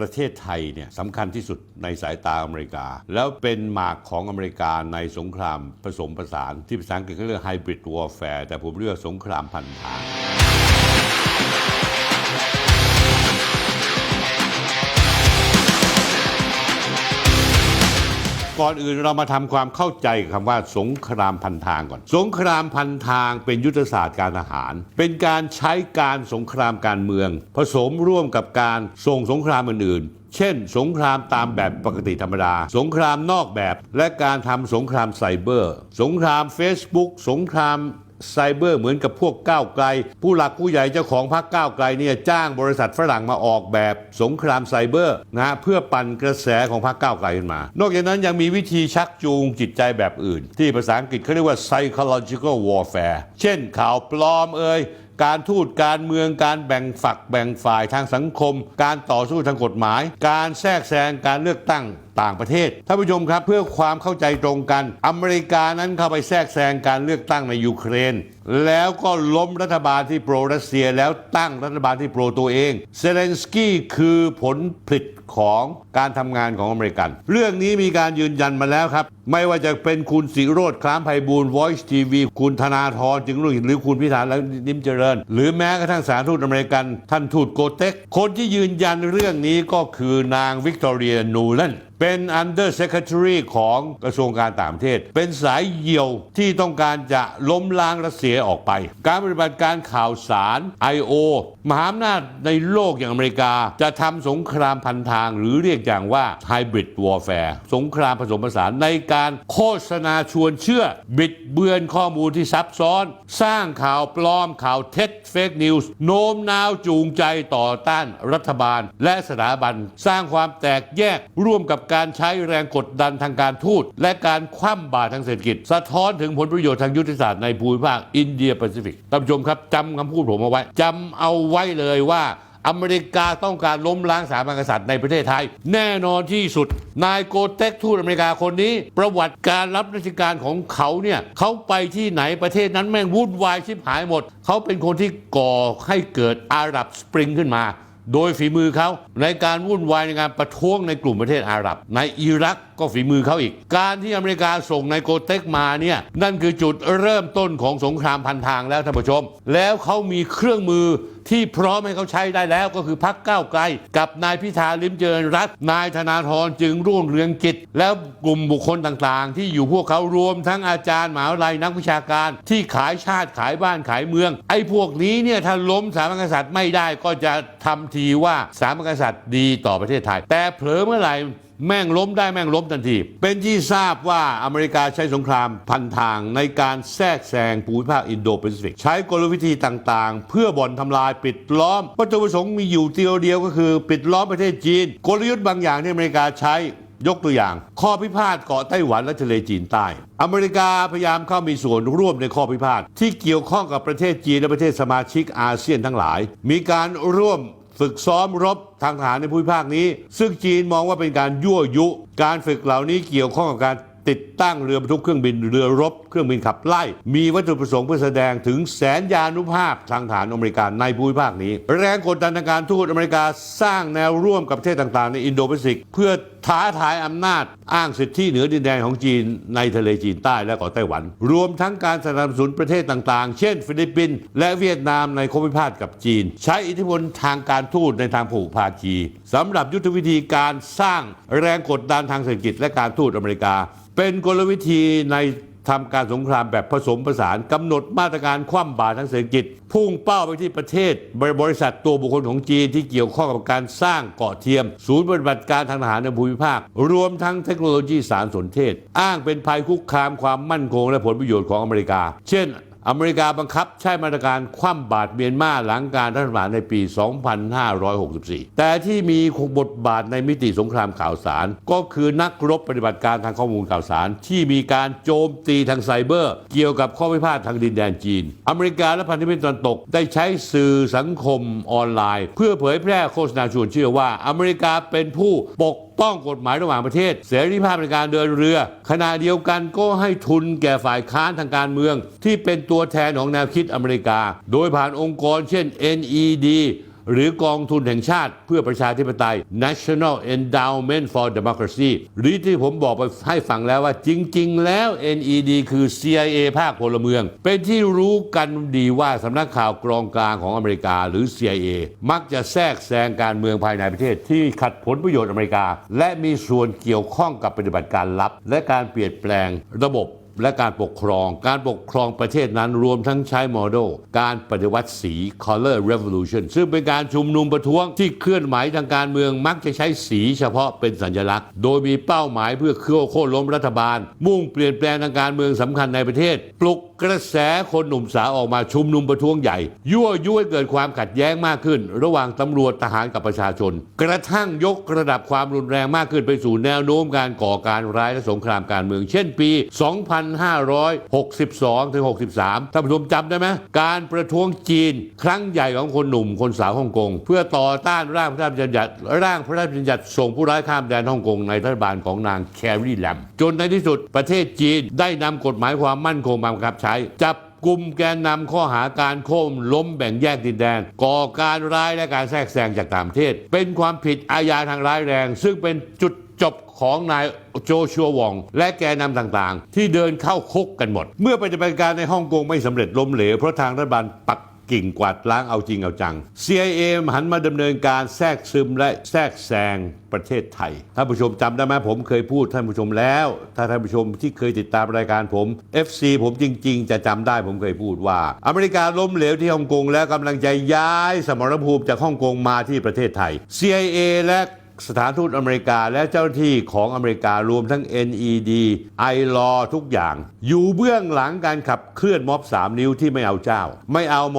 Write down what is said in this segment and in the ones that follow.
ประเทศไทยเนี่ยสำคัญที่สุดในสายตาอเมริกา แล้วเป็นหมากของอเมริกาในสงครามผสมผสาน ที่ภาษาอังกฤษเขาเรียกไฮบริดวอร์แฟร์แต่ผมเรียกสงครามพันธา ก่อนอื่นเรามาทำความเข้าใจกับคำว่าสงครามพันทางก่อน สงครามพันทางเป็นยุทธศาสตร์การทหาร เป็นการใช้การสงครามการเมือง ผสมร่วมกับการส่งสงครามอื่นๆเช่น สงครามตามแบบปกติธรรมดา สงครามนอกแบบ และการทำสงครามไซเบอร์ สงคราม Facebook สงคราม ไซเบอร์เหมือนกับพวกก้าวไกล ผู้หลักผู้ใหญ่เจ้าของพรรคก้าวไกลเนี่ยจ้างบริษัทฝรั่งมาออกแบบสงครามไซเบอร์นะฮะเพื่อปั่นกระแสของพรรคก้าวไกลขึ้นมา นอกจากนั้นยังมีวิธีชักจูงจิตใจแบบอื่น ที่ภาษาอังกฤษเขาเรียกว่า psychological warfare เช่นข่าวปลอมเอ่ยการทูตการเมืองการแบ่งฝักแบ่งฝ่ายทางสังคม การต่อสู้ทางกฎหมาย การแทรกแซงการเลือกตั้ง ต่างประเทศท่านผู้ชมครับเพื่อความเข้าใจตรงกันอเมริกานั้นเข้าไปแทรกแซงการเลือกตั้งในยูเครน แล้วก็ล้มรัฐบาลที่โปรรัสเซียแล้วตั้งรัฐบาลที่โปรตัวเองเซเลนสกี้คือผลผลิตของการทำงานของอเมริกัน เรื่องนี้มีการยืนยันมาแล้วครับ ไม่ว่าจะเป็นคุณสิโรธคล้ามไพบูล Voice TV คุณธนาธรจึงรุ่งเรืองหรือคุณพิธาและนิมเจริญ หรือแม้กระทั่งสารทูตอเมริกันท่านทูตโกเต็กคนที่ยืนยันเรื่องนี้ก็คือนางวิกตอเรียนูแลน เป็น Under Secretary ของกระทรวงการต่างประเทศ เป็นสายเหี่ยวที่ต้องการจะล้มล้างรัสเซียออกไป การปฏิบัติการข่าวสาร I.O. มหาอำนาจในโลกอย่างอเมริกา จะทำสงครามพันทางหรือเรียกอย่างว่า Hybrid Warfare สงครามผสมผสานในการโฆษณาชวนเชื่อ บิดเบือนข้อมูลที่ซับซ้อน สร้างข่าวปลอมข่าวเท็จเฟกนิวส์โน้มน้าวจูงใจต่อต้านรัฐบาล และสถาบัน สร้างความแตกแยกร่วมกับการใช้แรงกดดันทางการทูตและการคว่ำบาตรทางเศรษฐกิจ สะท้อนถึงผลประโยชน์ทางยุทธศาสตร์ในภูมิภาคอินเดียแปซิฟิกท่านผู้ชมครับจำคำพูดผมเอาไว้จำเอาไว้เลยว่าอเมริกาต้องการล้มล้างสถาบันกษัตริย์ในประเทศไทย แน่นอนที่สุด นายโกเต็กทูตอเมริกาคนนี้ ประวัติการรับราชการของเขาเนี่ยเขาไปที่ไหนประเทศนั้นแม่งวุ่นวายชิบหายหมด เขาเป็นคนที่ก่อให้เกิดอาหรับสปริงขึ้นมา โดยฝีมือเขาในการวุ่นวายในการประท้วงในกลุ่มประเทศอาหรับ ในอิรัก ก็ฝีมือเขาอีก การที่อเมริกาส่งนายโกเต็กมาเนี่ยนั่นคือจุดเริ่มต้นของสงครามพันทางแล้วท่านผู้ชม แล้วเขามีเครื่องมือที่พร้อมให้เขาใช้ได้แล้วก็คือพักก้าวไกล กับนายพิธาลิมเจริญรัตน์นายธนาธรจึงรุ่งเรืองกิจ แล้วกลุ่มบุคคลต่างๆ ที่อยู่พวกเขารวมทั้งอาจารย์มหาวิทยาลัยนักวิชาการ ที่ขายชาติขายบ้านขายเมือง ไอ้พวกนี้เนี่ยถ้าล้มสาบันกษัตริย์ไม่ได้ก็จะทำทีว่าสาบันกษัตริย์ดีต่อประเทศไทย แต่เผลอเมื่อไหร่ แม่งล้มได้แม่งล้มทันที เป็นที่ทราบว่าอเมริกาใช้สงครามพันทางในการแทรกแซงภูมิภาคอินโดแปซิฟิก ใช้กลวิธีต่างๆ เพื่อบ่อนทำลายปิดล้อมวัตถุประสงค์มีอยู่เดียวเดียวก็คือ ปิดล้อมประเทศจีน กลยุทธ์บางอย่างที่อเมริกาใช้ยกตัวอย่าง ข้อพิพาทเกาะไต้หวันและทะเลจีนใต้ อเมริกาพยายามเข้ามีส่วนร่วมในข้อพิพาทที่เกี่ยวข้องกับประเทศจีนและประเทศสมาชิกอาเซียนทั้งหลาย มีการร่วม ฝึกซ้อมรบทางทหารในภูมิภาคนี้ ซึ่งจีนมองว่าเป็นการยั่วยุ การฝึกเหล่านี้เกี่ยวข้องกับการติดตั้งเรือบรรทุกเครื่องบินเรือรบเครื่องบินขับไล่ มีวัตถุประสงค์เพื่อแสดงถึงแสนยานุภาพทางฐานอเมริกาในภูมิภาคนี้ แรงกดดันทางการทูตอเมริกาสร้างแนวร่วมกับประเทศต่างๆ ในอินโดแปซิฟิกเพื่อท้าทายอำนาจอ้างสิทธิเหนือดินแดนของจีนในทะเลจีนใต้และเกาะไต้หวัน รวมทั้งการสนับสนุนประเทศต่างๆ เช่น ฟิลิปปินส์และเวียดนามในข้อพิพาทกับจีน ใช้อิทธิพลทางการทูตในทางผูกภาคีสำหรับยุทธวิธีการสร้างแรงกดดันทางเศรษฐกิจและการทูตอเมริกา เป็นกลวิธีใน ทำการสงครามแบบผสมผสานกำหนดมาตรการคว่ำบาตรทางเศรษฐกิจ พุ่งเป้าไปที่ประเทศ บริษัทตัวบุคคลของจีนที่เกี่ยวข้องกับการสร้างเกาะเทียม ศูนย์ปฏิบัติการทางทหารในภูมิภาค รวมทั้งเทคโนโลยีสารสนเทศ อ้างเป็นภัยคุกคามความมั่นคงและผลประโยชน์ของอเมริกา เช่น อเมริกาบังคับใช้มาตรการคว่ำบาตรเมียนมาหลังการรัฐประหารในปี 2564 แต่ที่มีบทบาทในมิติสงครามข่าวสาร ก็คือนักรบปฏิบัติการทางข้อมูลข่าวสาร ที่มีการโจมตีทางไซเบอร์ เกี่ยวกับข้อพิพาททางดินแดนจีน อเมริกาและพันธมิตรตะวันตกได้ใช้สื่อสังคมออนไลน์ เพื่อเผยแพร่โฆษณาชวนเชื่อว่าอเมริกาเป็นผู้ปก ป้องกฎหมายระหว่างประเทศ เสรีภาพในการเดินเรือ ขณะเดียวกันก็ให้ทุนแก่ฝ่ายค้านทางการเมือง ที่เป็นตัวแทนของแนวคิดอเมริกา โดยผ่านองค์กรเช่น NED หรือกองทุนแห่งชาติเพื่อประชาธิปไตย National Endowment for Democracy หรือที่ผมบอกไปให้ฟังแล้วว่าจริง ๆ แล้ว NED คือ CIA ภาคพลเมือง เป็นที่รู้กันดีว่าสำนักข่าวกรองกลางของอเมริกาหรือ CIA มักจะแทรกแซงการเมืองภายในประเทศ ที่ขัดผลประโยชน์อเมริกา และมีส่วนเกี่ยวข้องกับปฏิบัติการลับ และการเปลี่ยนแปลงระบบ และการปกครอง การปกครองประเทศนั้นรวมทั้งใช้โมเดลการปฏิวัติสี color revolution ซึ่งเป็นการชุมนุมประท้วงที่เคลื่อนไหวทางการเมืองมักจะใช้สีเฉพาะเป็นสัญลักษณ์ โดยมีเป้าหมายเพื่อเคลื่อนโค่นล้มรัฐบาล มุ่งเปลี่ยนแปลงทางการเมืองสำคัญในประเทศ ปลุกกระแสคนหนุ่มสาวออกมาชุมนุมประท้วงใหญ่ ยั่วยุให้เกิดความขัดแย้งมากขึ้น ระหว่างตำรวจทหารกับประชาชน กระทั่งยกระดับความรุนแรงมากขึ้นไปสู่แนวโน้มการก่อการร้ายและสงครามการเมือง เช่นปี2562ถึง63ท่านผู้ชมจำได้ไหมการประท้วงจีนครั้งใหญ่ของคนหนุ่มคนสาวฮ่องกง เพื่อต่อต้านร่างพระราชบัญญัติร่างพระราชบัญญัติส่งผู้ร้ายข้ามแดนฮ่องกงในรัฐบาลของนางแคร์รีแลมจนในที่สุดประเทศจีนได้นำกฎหมายความมั่นคงมาบังคับใช้จับกลุ่มแกนนำข้อหาการโค่นล้มแบ่งแยกดินแดน ก่อการร้ายและการแทรกแซงจากต่างประเทศ เป็นความผิดอาญาทางร้ายแรง ซึ่งเป็นจุด จบของนายโจชัววอง และแกนนำต่างๆ ที่เดินเข้าคุกกันหมด เมื่อปฏิบัติการในฮ่องกงไม่สำเร็จล้มเหลวเพราะทางรัฐบาลปักกิ่งกวาดล้างเอาจริงเอาจัง CIA หันมาดำเนินการแทรกซึมและแทรกแซงประเทศไทย ท่านผู้ชมจำได้ไหมผมเคยพูดท่านผู้ชมแล้ว ถ้าท่านผู้ชมที่เคยติดตามรายการผม FC ผมจริง ๆ จะจำได้ผมเคยพูดว่า อเมริกาล้มเหลวที่ฮ่องกงแล้วกำลังจะย้ายสมรภูมิจากฮ่องกงมาที่ประเทศไทย CIA และ สถานทูตอเมริกาและเจ้าที่ของอเมริการวมทั้ง NED i l a w ทุกอย่าง อยู่เบื้องหลังการขับเคลื่อนม็อบ 3 นิ้วที่ไม่เอาเจ้า ไม่เอาม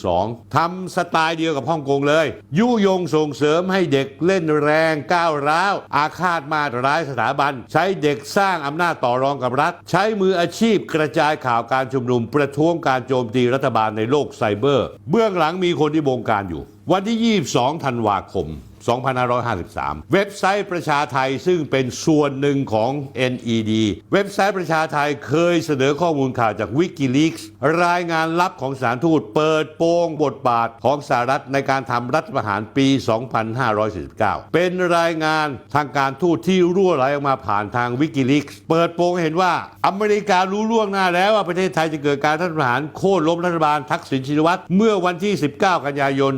112 ทำสไตล์เดียวกับฮ่องกงเลย ยุยงส่งเสริมให้เด็กเล่นแรงก้าวร้าว อาฆาตมาตร้ายสถาบัน ใช้เด็กสร้างอำนาจต่อรองกับรัฐ ใช้มืออาชีพกระจายข่าวการชุมนุม ประท้วงการโจมตีรัฐบาลในโลกไซเบอร์ เบื้องหลังมีคนที่บงการอยู่ วันที่ 22 ธันวาคม 2553 เว็บไซต์ประชาไทยซึ่งเป็นส่วนหนึ่งของ NED เว็บไซต์ประชาไทยเคยเสนอข้อมูลข่าวจาก Wikileaks รายงานลับของสารทูตเปิดโปงบทบาทของสหรัฐในการทำรัฐประหารปี 2549 เป็นรายงานทางการทูตที่รั่วไหลออกมาผ่านทาง Wikileaks เปิดโปงเห็นว่าอเมริการู้ล่วงหน้าแล้วว่าประเทศไทยจะเกิดการรัฐประหารโค่นล้มรัฐบาลทักษิณชินวัตรเมื่อวันที่ 19 กันยายน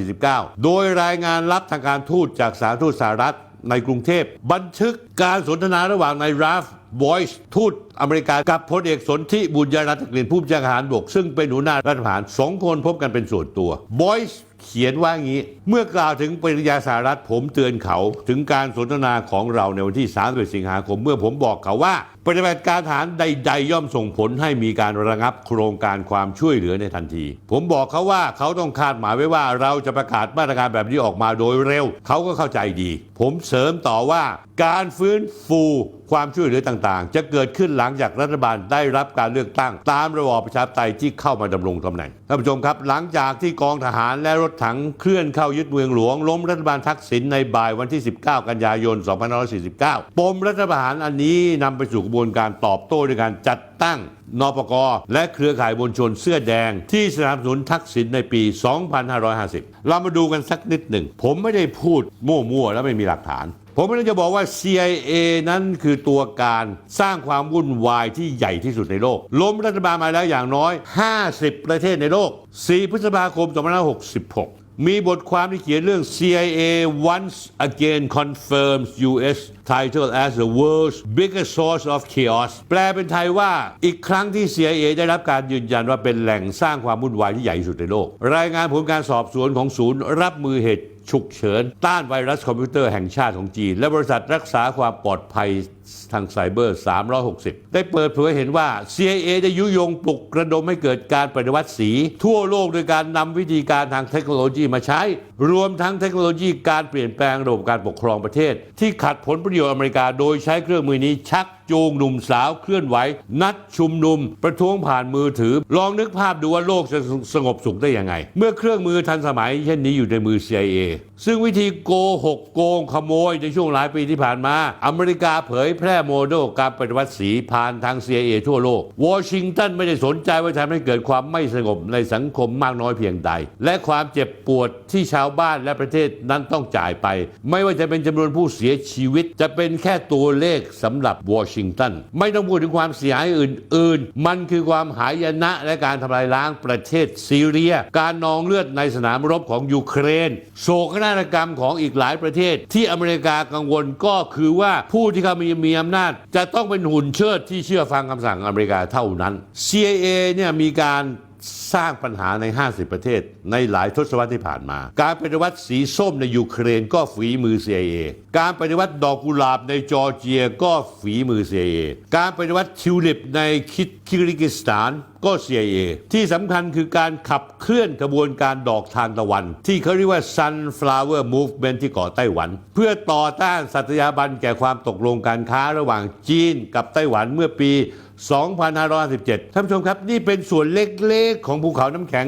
2549 โดยรายงานลับทางการทูตจากสถารทูตสหรัฐในกรุงเทพ บันทึกการสนทนาระหว่างนายราฟบอยส์ทูตอเมริกากับพลเอกสนธิบุญยรัตน์กลิ่นผู้บัญชาการบก ซึ่งเป็นหัวหน้ารัฐประหารสองคนพบกันเป็นส่วนตัวบอยส์เขียนว่างี้ เมื่อกล่าวถึงปริยาสหรัฐผมเตือนเขา ถึงการสนทนาของเราในวันที่3สิงหาคม เมื่อผมบอกเขาว่า ปฏิบัติการทหารใด ๆ ย่อมส่งผลให้มีการระงับโครงการความช่วยเหลือในทันที ผมบอกเขาว่าเขาต้องคาดหมายไว้ว่าเราจะประกาศมาตรการแบบนี้ออกมาโดยเร็ว เขาก็เข้าใจดี ผมเสริมต่อว่าการฟื้นฟูความช่วยเหลือต่างๆ จะเกิดขึ้นหลังจากรัฐบาลได้รับการเลือกตั้ง ตามระบอบประชาธิปไตยที่เข้ามาดำรงตำแหน่งท่านผู้ชมครับ หลังจากที่กองทหารและรถถังเคลื่อนเข้ายึดเมืองหลวง ล้มรัฐบาลทักษิณในบ่ายวันที่ 19 กันยายน 2549 ปมรัฐประหารอันนี้นำไปสู่บวนการตอบโต้ด้วยการจัดตั้งนปกและเครือข่ายมวลชนเสื้อแดง ที่สนับสนุนทักษิณในปี 2550 เรามาดูกันสักนิดหนึ่ง ผมไม่ได้พูดมั่วๆ และไม่มีหลักฐาน ผมไม่ได้จะบอกว่า CIA นั้นคือตัวการสร้างความวุ่นวายที่ใหญ่ที่สุดในโลก ล้มรัฐบาลมาแล้วอย่างน้อย 50 ประเทศในโลก 4 พฤษภาคม 2566 มีบทความที่เขียนเรื่อง CIA once again confirms U.S. title as the world's biggest source of chaos แปลเป็นไทยว่าอีกครั้งที่ CIA ได้รับการยืนยันว่าเป็นแหล่งสร้างความวุ่นวายที่ใหญ่ที่สุดในโลก รายงานผลการสอบสวนของศูนย์รับมือเหตุฉุกเฉิน ต้านไวรัสคอมพิวเตอร์แห่งชาติของจีน และบริษัทรักษาความปลอดภัย ทางไซเบอร์ 360 ได้เปิดเผยเห็นว่า CIA ได้ยุยงปลุกกระดมให้เกิดการปฏิวัติสี ทั่วโลกโดยการนำวิธีการทางเทคโนโลยีมาใช้ รวมทั้งเทคโนโลยีการเปลี่ยนแปลงระบบการปกครองประเทศ ที่ขัดผลประโยชน์อเมริกา โดยใช้เครื่องมือนี้ชักจูงหนุ่มสาวเคลื่อนไหว นัดชุมนุม ประท้วงผ่านมือถือ ลองนึกภาพดูว่าโลกจะสงบสุขได้ยังไง เมื่อเครื่องมือทันสมัย เช่นนี้อยู่ในมือ CIA ซึ่งวิธีโกหกโกงขโมยในช่วงหลายปีที่ผ่านมา อเมริกาเผยแพร่โมเดลการปฏิวัติสีผ่านทาง CIA ทั่วโลก วอชิงตันไม่ได้สนใจว่าจะทำให้เกิดความไม่สงบในสังคมมากน้อยเพียงใด และความเจ็บปวดที่ชาวบ้านและประเทศนั้นต้องจ่ายไป ไม่ว่าจะเป็นจำนวนผู้เสียชีวิต จะเป็นแค่ตัวเลขสำหรับวอชิงตันไม่ต้องพูดถึงความเสียหายอื่น ๆ มันคือความหายนะและการทำลายล้างประเทศซีเรีย การนองเลือดในสนามรบของยูเครน โศกนาฏกรรมของอีกหลายประเทศ ที่อเมริกากังวลก็คือว่าผู้ที่เขามีมีอำนาจ จะต้องเป็นหุ่นเชิดที่เชื่อฟังคำสั่งอเมริกาเท่านั้น CIA เนี่ยมีการ สร้างปัญหาใน 50 ประเทศ ในหลายทศวรรษที่ผ่านมา การปฏิวัติสีส้มในยูเครนก็ฝีมือ CIA การปฏิวัติดอกกุหลาบในจอร์เจียก็ฝีมือ CIA การปฏิวัติทิวลิปในคิคิริกิสถานก็ CIA ที่สำคัญคือการขับเคลื่อนกระบวนการดอกทานตะวัน ที่เขาเรียกว่า Sunflower Movement ที่ก่อไต้หวัน เพื่อต่อต้านสัตยาบันแก่ความตกลงการค้าระหว่างจีนกับไต้หวันเมื่อปี 2557 ท่านผู้ชมครับ นี่เป็นส่วนเล็กๆ ของภูเขาน้ำแข็ง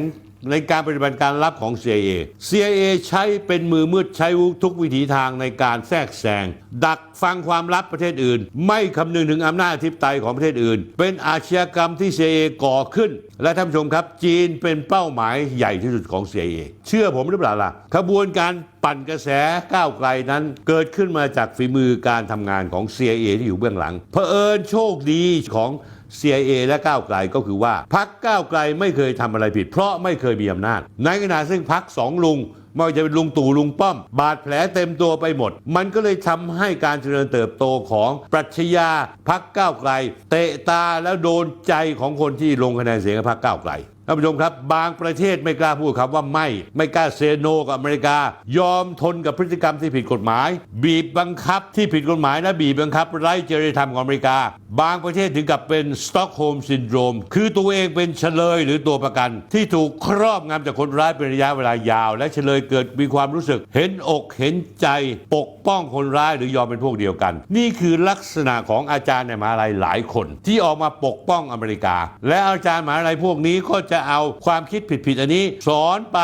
ในการปฏิบัติการลับของ CIA CIA ใช้เป็นมือมืดใช้ทุกวิถีทางในการแทรกแซง ดักฟังความลับประเทศอื่น ไม่คำนึงถึงอำนาจอธิปไตยของประเทศอื่น เป็นอาชญากรรมที่ CIA ก่อขึ้น และท่านผู้ชมครับ จีนเป็นเป้าหมายใหญ่ที่สุดของ CIA เชื่อผมหรือเปล่าล่ะขบวนการปั่นกระแสก้าวไกลนั้นเกิดขึ้นมาจากฝีมือการทำงานของ CIA ที่อยู่เบื้องหลังเผอิญโชคดีของ CIA และก้าวไกลก็คือว่าพักก้าวไกลไม่เคยทำอะไรผิด เพราะไม่เคยมีอำนาจ ในขณะซึ่งพักสองลุงไม่ว่าจะเป็นลุงตู่ลุงป้อม บาดแผลเต็มตัวไปหมด มันก็เลยทำให้การเจริญเติบโตของปรัชญาพักก้าวไกล เตะตาแล้วโดนใจของคนที่ลงคะแนนเสียงกับพักก้าวไกล ท่านผู้ชมครับ บางประเทศไม่กล้าพูดคำว่าไม่ ไม่กล้าเซโนกับอเมริกา ยอมทนกับพฤติกรรมที่ผิดกฎหมาย บีบบังคับที่ผิดกฎหมายและบีบบังคับไร้จริยธรรมของอเมริกา บางประเทศถึงกับเป็นสต็อกโฮล์มซินโดรมคือตัวเองเป็นเฉลยหรือตัวประกัน ที่ถูกครอบงำจากคนร้ายเป็นระยะเวลายาว และเฉลยเกิดมีความรู้สึก เห็นอกเห็นใจปกป้องคนร้ายหรือยอมเป็นพวกเดียวกัน นี่คือลักษณะของอาจารย์ในมหาลัยหลายคน ที่ออกมาปกป้องอเมริกา และอาจารย์มหาลัยพวกนี้ก็จะะเอาความคิดผิดๆอันนี้ สอนไป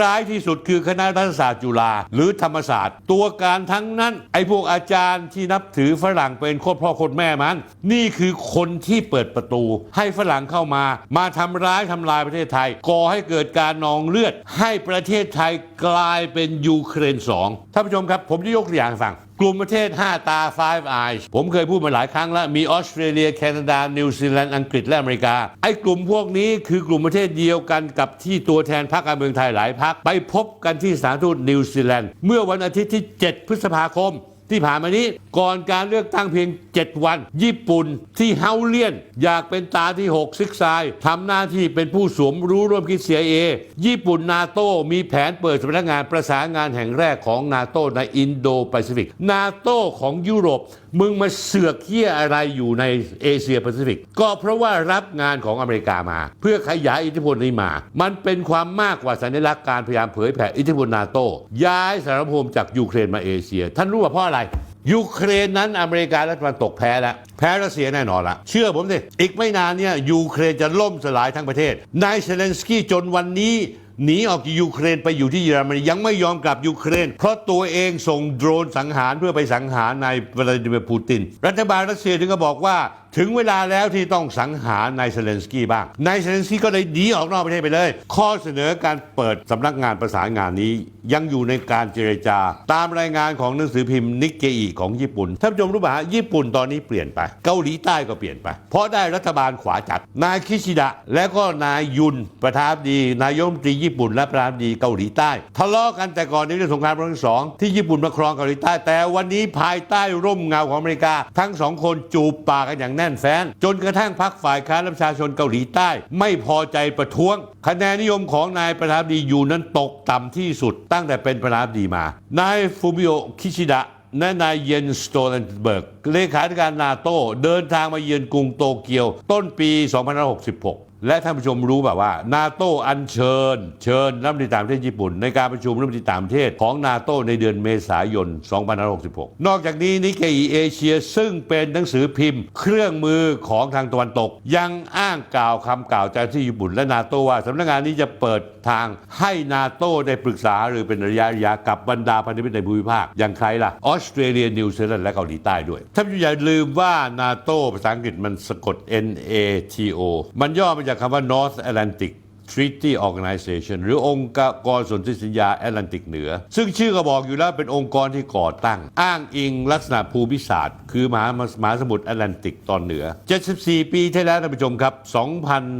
ร้ายที่สุดคือคณะรัฐศาสตร์จุฬาหรือธรรมศาสตร์ ตัวการทั้งนั้น ไอ้พวกอาจารย์ที่นับถือฝรั่งเป็นโคตรพ่อโคตรแม่มัน นี่คือคนที่เปิดประตู ให้ฝรั่งเข้ามา มาทำร้ายทำลายประเทศไทย ก่อให้เกิดการนองเลือด ให้ประเทศไทยกลายเป็นยูเครนสองท่านผู้ชมครับ ผมจะยกตัวอย่างให้ฟัง กลุ่มประเทศ 5 ตา Five Eyes ผมเคยพูดมาหลายครั้งแล้ว มีออสเตรเลีย แคนาดา นิวซีแลนด์ อังกฤษ และอเมริกา ไอ้กลุ่มพวกนี้คือกลุ่มประเทศเดียวกันกับที่ตัวแทนพรรคการเมืองไทยหลายพรรคไปพบกันที่สถานทูตนิวซีแลนด์ เมื่อวันอาทิตย์ที่ 7 พฤษภาคม ที่ผ่านมานี้ก่อนการเลือกตั้งเพียง 7 วัน ญี่ปุ่นที่เฮาเลียน อยากเป็นตาที่ 6 ซิกซายทำหน้าที่เป็นผู้สวมรู้ร่วมคิดเสียเอ ญี่ปุ่นนาโต้มีแผนเปิดสำนักงานประสานงานแห่งแรกของนาโตในอินโดแปซิฟิก นาโต้ของยุโรปมึงมาเสือกเหี้ยอะไรอยู่ในเอเชียแปซิฟิก ก็เพราะว่ารับงานของอเมริกามา เพื่อขยายอิทธิพลนี้มา มันเป็นความมากกว่าสัญลักษณ์การพยายามเผยแผ่อิทธิพลนาโตย้ายสารภูมิจากยูเครนมาเอเชีย ท่านรู้ว่าเพราะอะไรยูเครนนั้นอเมริกาและตะวันตกแพ้แล้ว แพ้รัสเซียแน่นอนละเชื่อผมสิอีกไม่นานเนี่ยยูเครนจะล่มสลายทั้งประเทศนายเซเลนสกี้จนวันนี้ หนีออกจากยูเครนไปอยู่ที่เยอรมนียังไม่ยอมกลับยูเครน เพราะตัวเองส่งโดรนสังหารเพื่อไปสังหารนายวลาดิเมียร์ปูติน รัฐบาลรัสเซียถึงก็บอกว่า ถึงเวลาแล้วที่ต้องสังหารนายเซเลนสกี้บ้าง นายเซเลนสกี้ก็เลยหนีออกนอกประเทศไปเลย ข้อเสนอการเปิดสำนักงานประสานงานนี้ ยังอยู่ในการเจรจา ตามรายงานของหนังสือพิมพ์นิกเกอีของญี่ปุ่น ท่านผู้ชมรู้ป่ะฮะญี่ปุ่นตอนนี้เปลี่ยนไป เกาหลีใต้ก็เปลี่ยนไป เพราะได้รัฐบาลขวาจัด นายคิชิดะ และก็นายยุนประธานดี นายมตรีญี่ปุ่น และประธานดีเกาหลีใต้ ทะเลาะกันแต่ก่อนในเรื่องสงครามโลกครั้งที่สองที่ญี่ปุ่นมาครองเกาหลีใต้ แต่วันนี้ภายใต้ร่มเงาของอเมริกา ทั้งสองคนจูบปากกันอย่างแน่นแฟ้นจนกระทั่งพรรคฝ่ายค้านประชาชนเกาหลีใต้ ไม่พอใจประท้วง คะแนนนิยมของนายประธานาธิบดียูนั้นตกต่ำที่สุด ตั้งแต่เป็นประธานาธิบดีมา นายฟูมิโอคิชิดะและนายเยนสโตเลนเบิร์กเลขาธิการนาโตเดินทางมาเยือนกรุงโตเกียว ต้นปี 2566 และท่านผู้ชมรู้แบบว่า นาโตอัญเชิญ เชิญรัฐมนตรีต่างประเทศญี่ปุ่น ในการประชุมรัฐมนตรีต่างประเทศของนาโตในเดือนเมษายน 2566 นอกจากนี้นิเคอีเอเชียซึ่งเป็นหนังสือพิมพ์ เครื่องมือของทางตะวันตก ยังอ้างกล่าวคำกล่าวจากที่ญี่ปุ่น และนาโตว่าสำนักงานนี้จะเปิดทางให้นาโตได้ปรึกษาหรือเป็นระยะระยะกับบรรดาพันธมิตรในภูมิภาคอย่างใครล่ะออสเตรเลียนิวซีแลนด์และเกาหลีใต้ด้วยท่านผู้ชมอย่าลืมว่านาโตภาษาอังกฤษมันสะกด N A T O มันย่อมาจากคำว่า North Atlantic Treaty Organization หรือองค์กรสนธิสัญญาแอตแลนติกเหนือ ซึ่งชื่อก็บอกอยู่แล้วเป็นองค์กรที่ก่อตั้ง อ้างอิงลักษณะภูมิศาสตร์ คือมหามหาสมุทรแอตแลนติกตอนเหนือ 74 ปีที่แล้วท่านผู้ชมครับ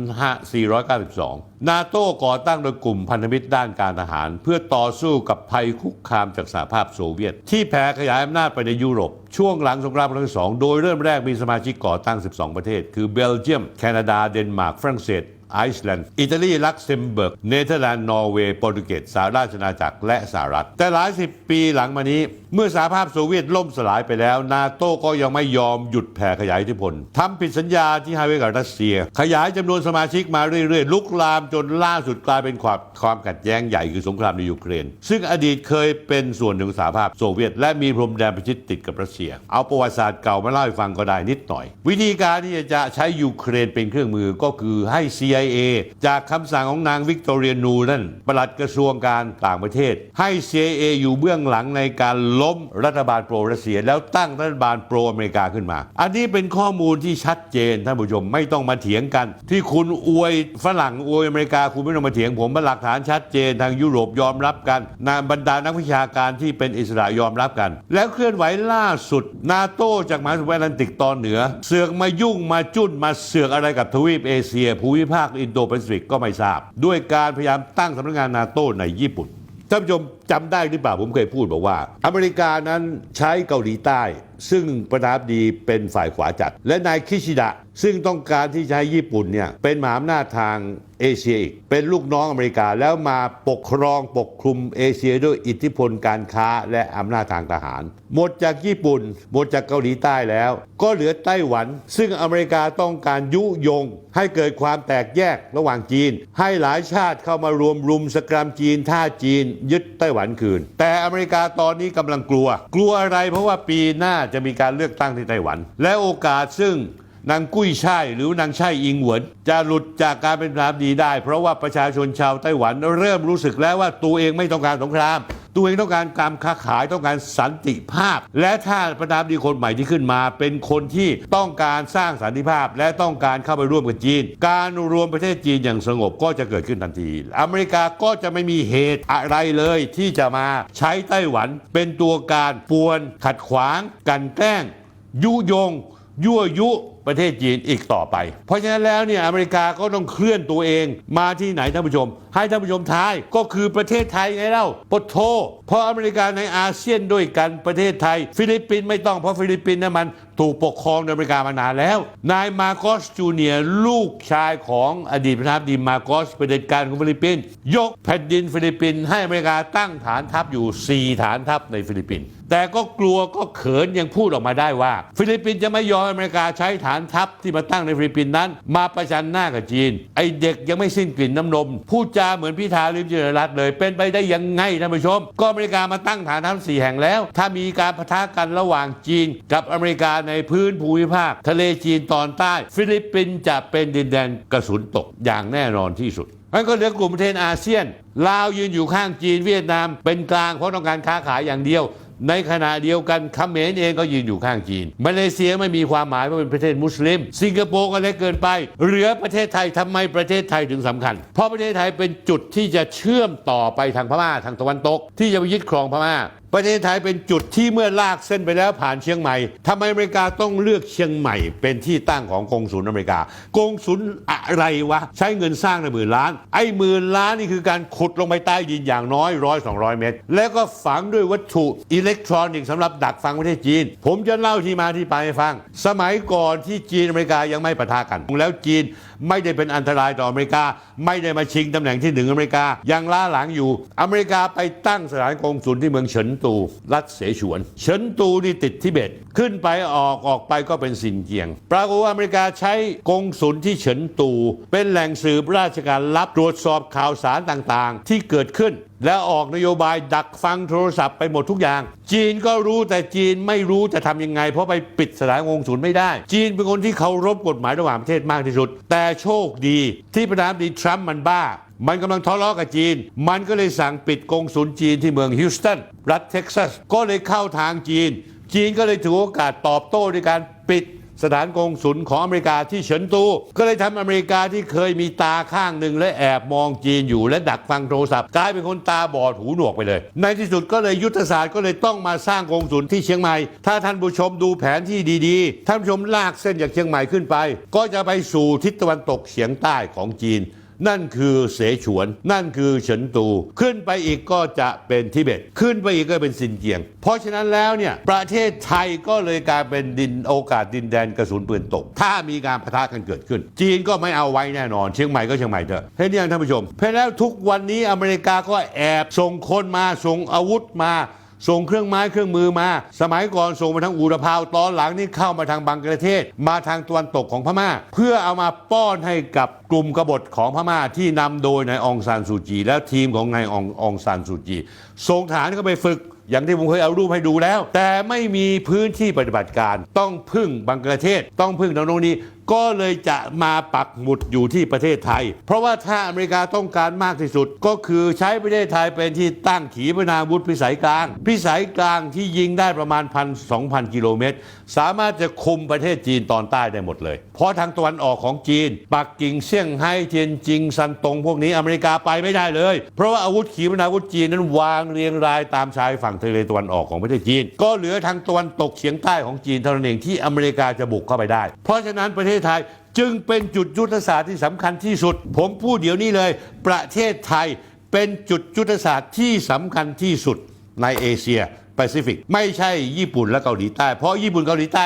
2,492 นาโต้ก่อตั้งโดยกลุ่มพันธมิตรด้านการทหาร เพื่อต่อสู้กับภัยคุกคามจากสหภาพโซเวียต ที่แผ่ขยายอำนาจไปในยุโรปช่วงหลังสงครามโลกครั้งที่สองโดยเริ่มแรกมีสมาชิกก่อตั้ง 12 ประเทศ คือเบลเยียม แคนาดา เดนมาร์ก ฝรั่งเศส ไอซ์แลนด์ อิตาลีลักเซมเบิร์ก เนเธอร์แลนด์ นอร์เวย์ โปรตุเกสสหราชอาณาจักร และสหรัฐ แต่หลายสิบปีหลังมานี้ เมื่อสหภาพโซเวียตล่มสลายไปแล้ว นาโต้ก็ยังไม่ยอมหยุดแผ่ขยายอิทธิพลทำผิดสัญญาที่ให้ไว้กับรัสเซีย ขยายจำนวนสมาชิกมาเรื่อยๆ ลุกลามจนล่าสุดกลายเป็นความความขัดแย้งใหญ่คือสงครามในยูเครน ซึ่งอดีตเคยเป็นส่วนหนึ่งของสหภาพโซเวียต และมีพรมแดนประชิดติดกับรัสเซีย เอาประวัติศาสตร์เก่ามาเล่าให้ฟังก็ได้นิดหน่อย วิธีการที่จะใช้ยูเครนเป็นเครื่องมือก็คือให้ CIA จากคำสั่งของนางวิกตอเรียนูนั่นปลัดกระทรวงการต่างประเทศ ให้ CIA อยู่เบื้องหลังในการล้มรัฐบาลโปรรัสเซีย แล้วตั้งรัฐบาลโปรอเมริกาขึ้นมา อันนี้เป็นข้อมูลที่ชัดเจนท่านผู้ชมไม่ต้องมาเถียงกัน ที่คุณอวยฝรั่งอวยอเมริกาคุณไม่ต้องมาเถียงผมมันหลักฐานชัดเจนทางยุโรปยอมรับกันนาบรรดานักวิชาการที่เป็นอิสระยอมรับกัน แล้วเคลื่อนไหวล่าสุด นาโตจากมหาสมุทรแอตแลนติกตอนเหนือ เสือกมายุ่งมาจุ้นมาเสือกอะไรกับทวีปเอเชียภูมิภาคอินโดแปซิฟิกก็ไม่ทราบ ด้วยการพยายามตั้งสำนักงานนาโต้ในญี่ปุ่นท่านผู้ชมจำได้หรือเปล่าผมเคยพูดบอกว่า อเมริกานั้นใช้เกาหลีใต้ ซึ่งประธานาธิบดีเป็นฝ่ายขวาจัด และนายคิชิดะ ซึ่งต้องการที่ให้ญี่ปุ่นเนี่ยเป็นมหาอำนาจทางเอเชียอีก เป็นลูกน้องอเมริกาแล้วมาปกครองปกคลุมเอเชียด้วยอิทธิพลการค้าและอำนาจทางทหาร หมดจากญี่ปุ่น หมดจากเกาหลีใต้แล้ว ก็เหลือไต้หวัน ซึ่งอเมริกาต้องการยุยง ให้เกิดความแตกแยกระหว่างจีน ให้หลายชาติเข้ามารวมรุมสกรัมจีนท่าจีน ยึดไต้หวันคืน แต่อเมริกาตอนนี้กำลังกลัว กลัวอะไรเพราะว่าปีหน้าจะมีการเลือกตั้งที่ไต้หวัน และโอกาสซึ่ง นางกุ้ยช่ายหรือนางช่ายอิงหวน จะหลุดจากการเป็นประธานาธิบดีได้ เพราะว่าประชาชนชาวไต้หวันเริ่มรู้สึกแล้วว่าตัวเองไม่ต้องการสงคราม ตัวเองต้องการการค้าขายต้องการสันติภาพ และถ้าประธานาธิบดีคนใหม่ที่ขึ้นมา เป็นคนที่ต้องการสร้างสันติภาพ และต้องการเข้าไปร่วมกับจีน การรวมประเทศจีนอย่างสงบก็จะเกิดขึ้นทันที อเมริกาก็จะไม่มีเหตุอะไรเลยที่จะมาใช้ไต้หวันเป็นตัวการป่วนขัดขวางกันแกล้ง ยุยงยั่วยุ ประเทศจีนอีกต่อไป เพราะฉะนั้นแล้วเนี่ยอเมริกาก็ต้องเคลื่อนตัวเองมาที่ไหนท่านผู้ชม ให้ท่านผู้ชมทายก็คือประเทศไทยไงเล่าปะโท เพราะอเมริกาในอาเซียนด้วยกันประเทศไทย ฟิลิปปินส์ไม่ต้องเพราะฟิลิปปินส์นั้นมันถูกปกครองโดยอเมริกามานานแล้ว นายมาโกสจูเนียลูกชายของอดีตประธานาธิบดีมาโกสเผด็จการของฟิลิปปินส์ยกแผ่นดินฟิลิปปินส์ให้อเมริกาตั้งฐานทัพอยู่ 4 ฐานทัพในฟิลิปปินส์แต่ก็กลัวก็เขินยังพูดออกมาได้ว่า ฟิลิปปินส์จะไม่ยอมอเมริกาใช้ฐานานทัพที่มาตั้งในฟิลิปปินส์นั้น มาประชันหน้ากับจีน ไอเด็กยังไม่สิ้นกลิ่นน้ำนม พูดจาเหมือนพิธาลิมเจริญรัตน์เลย เป็นไปได้ยังไงท่านผู้ชม ก็อเมริกามาตั้งฐานทัพสี่แห่งแล้ว ถ้ามีการปะทะกันระหว่างจีน กับอเมริกาในพื้นภูมิภาค ทะเลจีนตอนใต้ ฟิลิปปินส์จะเป็นดินแดนกระสุนตกอย่างแน่นอนที่สุดมันก็เหลือกลุ่มประเทศอาเซียนลาวยืนอยู่ข้างจีนเวียดนามเป็นกลางเพราะต้องการค้าขายอย่างเดียว ในขณะเดียวกันเขมรเองก็ยืนอยู่ข้างจีน มาเลเซียไม่มีความหมายว่าเป็นประเทศมุสลิม สิงคโปร์ก็เล็กเกินไป เหลือประเทศไทยทำไมประเทศไทยถึงสำคัญ เพราะประเทศไทยเป็นจุดที่จะเชื่อมต่อไปทางพม่าทางตะวันตก ที่จะไปยึดครองพม่า ประเทศไทยเป็นจุดที่เมื่อลากเส้นไปแล้วผ่านเชียงใหม่ทำไมอเมริกาต้องเลือกเชียงใหม่ เป็นที่ตั้งของกองสุลอเมริกากองสุลอะไรวะ ใช้เงินสร้างในหมื่นล้าน ไอ้หมื่นล้านนี่คือการขุดลงไปใต้ดินอย่างน้อยร้อยสองร้อยเมตร แล้วก็ฝังด้วยวัตถุอิเล็กทรอนิกส์สำหรับดักฟังประเทศจีน ผมจะเล่าที่มาที่ไปให้ฟัง สมัยก่อนที่จีนอเมริกายังไม่ปะทะกันแล้วจีนไม่ได้เป็นอันตรายต่ออเมริกา ไม่ได้มาชิงตำแหน่งที่หนึ่งอเมริกา ยังล้าหลังอยู่ อเมริกาไปตั้งสถานกงสุลที่เมืองเฉินตู รัฐเสฉวน เฉินตูนี่ติดทิเบต ขึ้นไปออกออกไปก็เป็นสินเกียง ปรากฏว่าอเมริกาใช้กงสุลที่เฉินตู เป็นแหล่งสืบราชการลับตรวจสอบข่าวสารต่างๆ ที่เกิดขึ้น และออกนโยบายดักฟังโทรศัพท์ไปหมดทุกอย่าง จีนก็รู้แต่จีนไม่รู้จะทำยังไง เพราะไปปิดสถานกงสุลไม่ได้ จีนเป็นคนที่เคารพกฎหมายระหว่างประเทศมากที่สุด แต่โชคดี ที่ประธานาธิบดีทรัมป์มันบ้า มันกำลังทะเลาะกับจีน มันก็เลยสั่งปิดกงสุลจีนที่เมืองฮิวสตันรัฐเท็กซัสก็เลยเข้าทางจีน จีนก็เลยถือโอกาสตอบโต้ด้วยการปิด สถานกงสุลของอเมริกาที่เฉินตู ก็เลยทำอเมริกาที่เคยมีตาข้างหนึ่งและแอบมองจีนอยู่และดักฟังโทรศัพท์กลายเป็นคนตาบอดหูหนวกไปเลย ในที่สุดก็เลยยุทธศาสตร์ก็เลยต้องมาสร้างกงสุลที่เชียงใหม่ ถ้าท่านผู้ชมดูแผนที่ดีๆ ท่านผู้ชมลากเส้นจากเชียงใหม่ขึ้นไป ก็จะไปสู่ทิศตะวันตกเฉียงใต้ของจีน นั่นคือเสฉวน นั่นคือเฉินตู ขึ้นไปอีกก็จะเป็นทิเบต ขึ้นไปอีกก็เป็นซินเจียง เพราะฉะนั้นแล้วเนี่ยประเทศไทยก็เลยกลายเป็นดินโอกาสดินแดนกระสุนปืนตก ถ้ามีการปะทะกันเกิดขึ้น จีนก็ไม่เอาไว้แน่นอน เชียงใหม่ก็เชียงใหม่เถอะเห็นยังท่านผู้ชมเพราะฉะนั้นทุกวันนี้อเมริกาก็แอบส่งคนมาส่งอาวุธมา ส่งเครื่องไม้เครื่องมือมา สมัยก่อนส่งมาทางอูรพาวตอนหลังนี่เข้ามาทางบังกลาเทศ มาทางตะวันตกของพม่า เพื่อเอามาป้อนให้กับกลุ่มกบฏของพม่าที่นำโดยนายองซานซูจี และทีมของนายององซานซูจีส่งฐานเข้าไปฝึกอย่างที่ผมเคยเอารูปให้ดูแล้ว แต่ไม่มีพื้นที่ปฏิบัติการ ต้องพึ่งบังกลาเทศ ต้องพึ่งทางโน้นนี้ ก็เลยจะมาปักหมุดอยู่ที่ประเทศไทย เพราะว่าถ้าอเมริกาต้องการมากที่สุด ก็คือใช้ประเทศไทยเป็นที่ตั้งขีปนาวุธพิสัยกลาง พิสัยกลางที่ยิงได้ประมาณพันสองพันกิโลเมตร สามารถจะคุมประเทศจีนตอนใต้ได้หมดเลย เพราะทางตะวันออกของจีน ปักกิ่งเซี่ยงไฮ้เทียนจิงซันตงพวกนี้อเมริกาไปไม่ได้เลย เพราะว่าอาวุธขีปนาวุธจีนนั้นวางเรียงรายตามชายฝั่งทะเลตะวันออกของประเทศจีน ก็เหลือทางตะวันตกเฉียงใต้ของจีนเท่านั้นเองที่อเมริกาจะบุกเข้าไปได้ เพราะฉะนั้นประเทศไทย จึงเป็นจุดยุทธศาสตร์ที่สำคัญที่สุด ผมพูดเดี๋ยวนี้เลย ประเทศไทยเป็นจุดยุทธศาสตร์ที่สำคัญที่สุดในเอเชียแปซิฟิกไม่ใช่ญี่ปุ่นและเกาหลีใต้ เพราะญี่ปุ่นเกาหลีใต้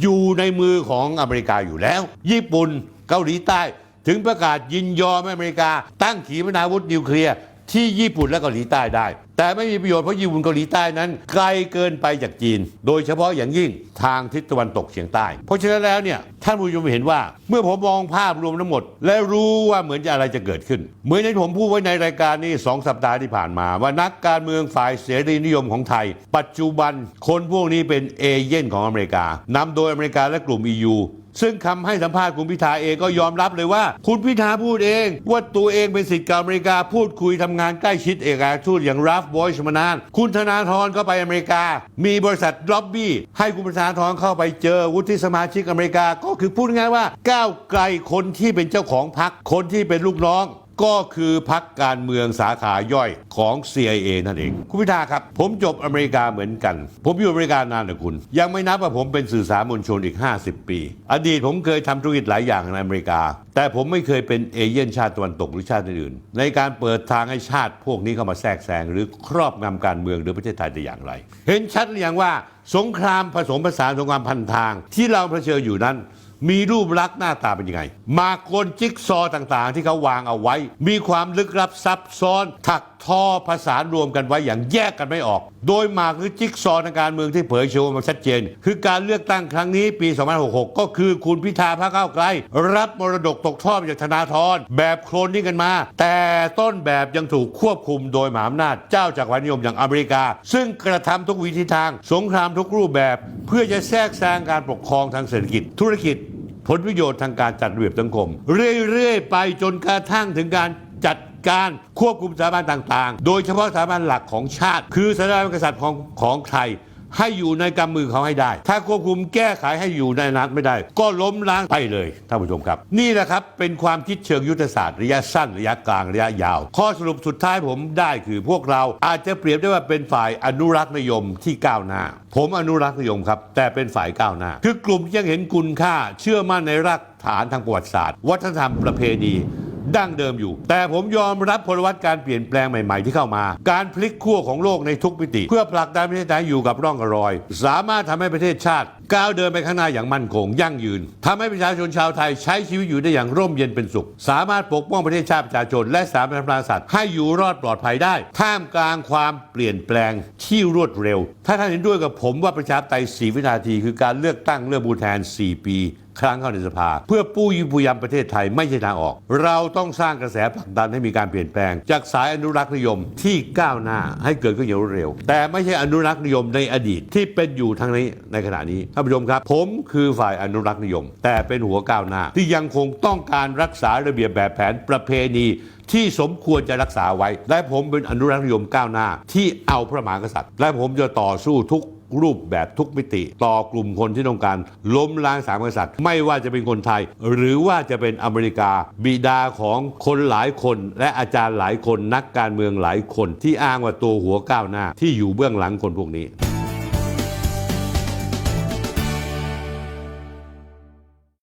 อยู่ในมือของอเมริกาอยู่แล้ว ญี่ปุ่นเกาหลีใต้ ถึงประกาศยินยอมให้อเมริกา ตั้งขีปนาวุธนิวเคลียร์ ที่ญี่ปุ่นและเกาหลีใต้ได้ แต่ไม่มีประโยชน์เพราะญี่ปุ่นเกาหลีใต้นั้นไกลเกินไปจากจีน โดยเฉพาะอย่างยิ่งทางทิศตะวันตกเฉียงใต้ เพราะฉะนั้นแล้วเนี่ยท่านผู้ชมเห็นว่าเมื่อผมมองภาพรวมทั้งหมด และรู้ว่าเหมือนจะอะไรจะเกิดขึ้น เหมือนที่ผมพูดไว้ในรายการนี้สองสัปดาห์ที่ผ่านมา ว่านักการเมืองฝ่ายเสรีนิยมของไทย ปัจจุบันคนพวกนี้เป็นเอเย่นของอเมริกานำโดยอเมริกาและกลุ่ม EU ซึ่งคำให้สัมภาษณ์คุณพิธาเองก็ยอมรับเลยว่า คุณพิธาพูดเอง ว่าตัวเองเป็นสิทธิ์เก่าอเมริกาพูดคุยทำงานใกล้ชิดเอกอัครทูตอย่างราฟบอยชมานาน คุณธนาธรก็ไปอเมริกา มีบริษัทล็อบบี้ ให้คุณธนาธรเข้าไปเจอวุฒิสมาชิกอเมริกาก็คือพูดง่ายว่าก้าวไกลคนที่เป็นเจ้าของพรรคคนที่เป็นลูกน้อง ก็คือพักการเมืองสาขาย่อยของ CIA นั่นเอง คุณพิธาครับ ผมจบอเมริกาเหมือนกัน ผมอยู่อเมริกานานนะคุณ ยังไม่นับว่าผมเป็นสื่อสารมวลชนอีก 50 ปี อดีตผมเคยทำธุรกิจหลายอย่างในอเมริกา แต่ผมไม่เคยเป็นเอเย่นชาติตะวันตกหรือชาติอื่น ในการเปิดทางให้ชาติพวกนี้เข้ามาแทรกแซงหรือครอบงำการเมืองหรือประเทศไทยแต่อย่างไร เห็นชัดหรือยังว่า สงครามผสมผสานสงครามพันทาง ที่เราเผชิญอยู่นั้น มีรูปลักษณ์หน้าตาเป็นยังไง มากลจิ๊กซอต่างๆ ที่เขาวางเอาไว้ มีความลึกลับซับซ้อนถักทอผสานรวมกันไว้อย่างแยกกันไม่ออก โดยมาคือจิ๊กซอว์ทางการเมืองที่เผยโชว์มาชัดเจน คือการเลือกตั้งครั้งนี้ปี 2566 ก็คือคุณพิธาพรรคก้าวไกล รับมรดกตกทอดจากธนาธรแบบโคลนนิ่กันมา แต่ต้นแบบยังถูกควบคุมโดยมหาอำนาจเจ้าจากรวรรดินิยมอย่างอเมริกา ซึ่งกระทำทุกวิธีทาง สงครามทุกรูปแบบ เพื่อจะแทรกแซงการปกครองทางเศรษฐกิจ ธุรกิจ ผลประโยชน์ทางการจัดระเบียบสังคม เรื่อยๆ ไปจนกระทั่งถึงการจัด การควบคุมสถาบันต่างๆ โดยเฉพาะสถาบันหลักของชาติ คือสถาบันกษัตริย์ของของไทยให้อยู่ในกำมือเขาให้ได้ ถ้าควบคุมแก้ไขให้อยู่ในนัตไม่ได้ ก็ล้มล้างไปเลยท่านผู้ชมครับ นี่แหละครับ เป็นความคิดเชิงยุทธศาสตร์ระยะสั้นระยะกลางระยะยาว ข้อสรุปสุดท้ายผมได้คือพวกเราอาจจะเปรียบได้ว่าเป็นฝ่ายอนุรักษ์นิยมที่ก้าวหน้า ผมอนุรักษ์นิยมครับ แต่เป็นฝ่ายก้าวหน้า คือกลุ่มที่ยังเห็นคุณค่า เชื่อมั่นในรากฐานทางประวัติศาสตร์ วัฒนธรรมประเพณีดั้งเดิมอยู่ แต่ผมยอมรับพลวัตการเปลี่ยนแปลงใหม่ ๆ ที่เข้ามา การพลิกขั้วของโลกในทุกมิติ เพื่อผลักดันประเทศไทยอยู่กับร่องรอย สามารถทำให้ประเทศชาติ ก้าวเดินไปข้างหน้าอย่างมั่นคง ยั่งยืนทำให้ประชาชนชาวไทยใช้ชีวิตอยู่ได้อย่างร่มเย็นเป็นสุข สามารถปกป้องประเทศชาติประชาชน และสถาบันพระมหากษัตริย์ให้อยู่รอดปลอดภัยได้ ท่ามกลางความเปลี่ยนแปลงที่รวดเร็ว ถ้าท่านเห็นด้วยกับผมว่าประชาธิปไตย4วินาที คือการเลือกตั้งเลือกผู้แทน 4 ปีครั้งเข้าในสภา เพื่อปู้ยุปูยำประเทศไทยไม่ใช่ทางออก เราต้องสร้างกระแสผลักดันให้มีการเปลี่ยนแปลง จากสายอนุรักษ์นิยมที่ก้าวหน้าให้เกิดขึ้นอย่างรวดเร็ว แต่ไม่ใช่อนุรักษ์นิยมในอดีตที่เป็นอยู่ทางนี้ในขณะนี้ท่านผู้ชมครับ ผมคือฝ่ายอนุรักษ์นิยม แต่เป็นหัวก้าวหน้า ที่ยังคงต้องการรักษาระเบียบแบบแผนประเพณีที่สมควรจะรักษาไว้ และผมเป็นอนุรักษ์นิยมก้าวหน้า ที่เอาพระมหากษัตริย์ และผมจะต่อสู้ทุกรูปแบบทุกมิติ ต่อกลุ่มคนที่ต้องการล้มล้างสามกษัตริย์ ไม่ว่าจะเป็นคนไทย หรือว่าจะเป็นอเมริกา บิดาของคนหลายคน และอาจารย์หลายคนนักการเมืองหลายคน ที่อ้างว่าตัวหัวก้าวหน้า ที่อยู่เบื้องหลังคนพวกนี้